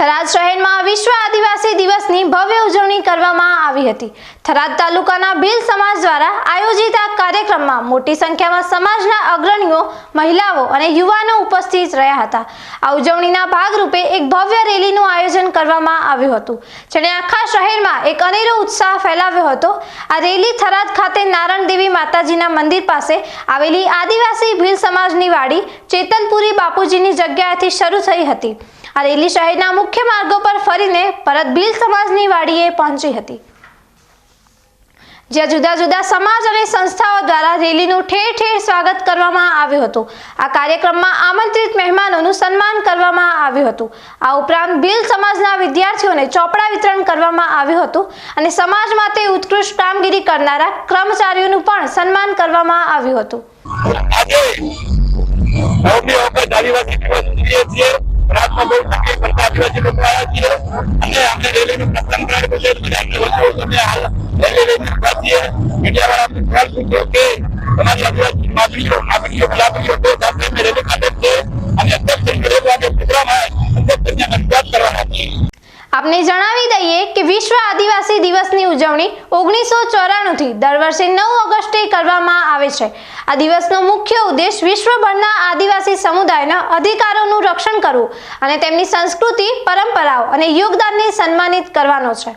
થરાદ શહેરમાં વિશ્વ આદિવાસી દિવસની ભવ્ય ઉજવણી કરવામાં આવી હતી. થરાદ તાલુકાના ભીલ સમાજ દ્વારા આયોજિત આ કાર્યક્રમમાં મોટી સંખ્યામાં સમાજના અગ્રણીઓ, મહિલાઓ અને યુવાનો ઉપસ્થિત રહ્યા હતા. આ ઉજવણીના ભાગરૂપે એક ભવ્ય રેલીનું આયોજન કરવામાં આવ્યું હતું. જેણે આખા શહેરમાં એક અનેરો ઉત્સાહ ફેલાવ્યો હતો. આ રેલી થરાદ ખાતે નારણ દેવી માતાજીના મંદિર પાસે આવેલી આદિવાસી ભીલ સમાજની વાડી ચેતનપુરી બાપુજીની જગ્યાએથી શરૂ થઈ હતી. આ રેલી શહેરના મુખ્ય માર્ગો પર ફરીને પરત ભીલ સમાજની વાડીએ પહોંચી હતી. જ્યાં જુદા જુદા સમાજ અને સંસ્થાઓ દ્વારા રેલીનું ઠેર ઠેર સ્વાગત કરવામાં આવ્યું હતું. આ કાર્યક્રમમાં આમંત્રિત મહેમાનોનું સન્માન કરવામાં આવ્યું હતું. આ ઉપરાંત ભીલ સમાજના વિદ્યાર્થીઓને ચોપડા વિતરણ કરવામાં આવ્યું હતું અને સમાજ માટે ઉત્કૃષ્ટ કામગીરી કરનારા કર્મચારીઓનું પણ સન્માન કરવામાં આવ્યું હતું. ઓગસ્ટ આદિવાસી લોકો આવ્યા છીએ અને આપણે રેલીનું પ્રસંગ કરાવ્યું છે બધા આપણે તમે હાલ રેલી લઈને ઊભા છીએ આપને જણાવી દઈએ કે વિશ્વ આદિવાસી દિવસની ઉજવણી ઓગણીસો ચોરાણુંથી દર વર્ષે નવ ઓગસ્ટે કરવામાં આવે છે. આ દિવસનો મુખ્ય ઉદ્દેશ વિશ્વભરના આદિવાસી સમુદાયના અધિકારોનું રક્ષણ કરવું અને તેમની સંસ્કૃતિ, પરંપરાઓ અને યોગદાનને સન્માનિત કરવાનો છે.